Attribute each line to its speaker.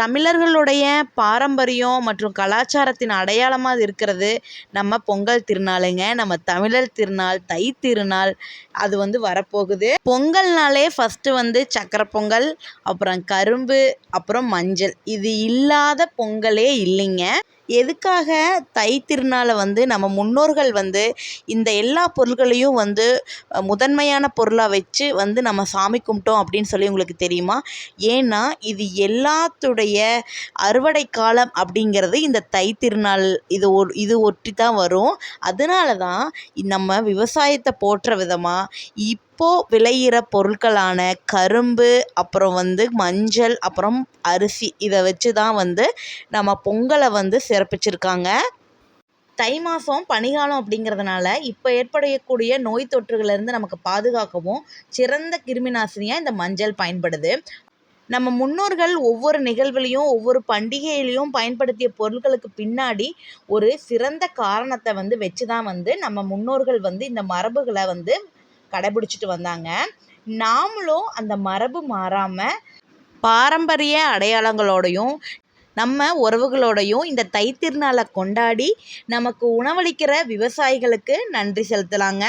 Speaker 1: தமிழர்களுடைய பாரம்பரியம் மற்றும் கலாச்சாரத்தின் அடையாளமாக இருக்கிறது. நம்ம பொங்கல் திருநாளுங்க நம்ம தமிழர் திருநாள் தை திருநாள் அது வந்து வரப்போகுது. பொங்கல்னாலே ஃபஸ்ட்டு வந்து சக்கரை பொங்கல் அப்புறம் கரும்பு அப்புறம் மஞ்சள். இது இல்லாத பொங்கலே இல்லைங்க. எதுக்காக தை திருநாளை வந்து நம்ம முன்னோர்கள் வந்து இந்த எல்லா பொருள்களையும் வந்து முதன்மையான பொருளாக வச்சு வந்து நம்ம சாமி கும்பிட்டோம் அப்படின்னு சொல்லி உங்களுக்கு தெரியுமா? ஏன்னா இது எல்லாத்துடைய அறுவடை காலம் அப்படிங்கிறது இந்த தை திருநாள் இது ஒ இது ஒட்டி தான் வரும். அதனால தான் நம்ம விவசாயத்தை போற்ற விதமாக இப்போது விளையிற பொருட்களான கரும்பு அப்புறம் வந்து மஞ்சள் அப்புறம் அரிசி இதை வச்சு தான் வந்து நம்ம பொங்கலை வந்து சிறப்பிச்சிருக்காங்க. தை மாதம் பனிகாலம் அப்படிங்கிறதுனால இப்போ ஏற்படக்கூடிய நோய் தொற்றுகளிலிருந்து நமக்கு பாதுகாக்கவும் சிறந்த கிருமி நாசினியாக இந்த மஞ்சள் பயன்படுது. நம்ம முன்னோர்கள் ஒவ்வொரு நிகழ்வுலையும் ஒவ்வொரு பண்டிகையிலையும் பயன்படுத்திய பொருட்களுக்கு பின்னாடி ஒரு சிறந்த காரணத்தை வந்து வச்சு தான் வந்து நம்ம முன்னோர்கள் வந்து இந்த மரபுகளை வந்து கடைபிடிச்சிட்டு வந்தாங்க. நாமளும் அந்த மரபு மாறாமல் பாரம்பரிய அடையாளங்களோடையும் நம்ம உறவுகளோடையும் இந்த தைத்திருநாளை கொண்டாடி நமக்கு உணவளிக்கிற விவசாயிகளுக்கு நன்றி செலுத்தலாங்க.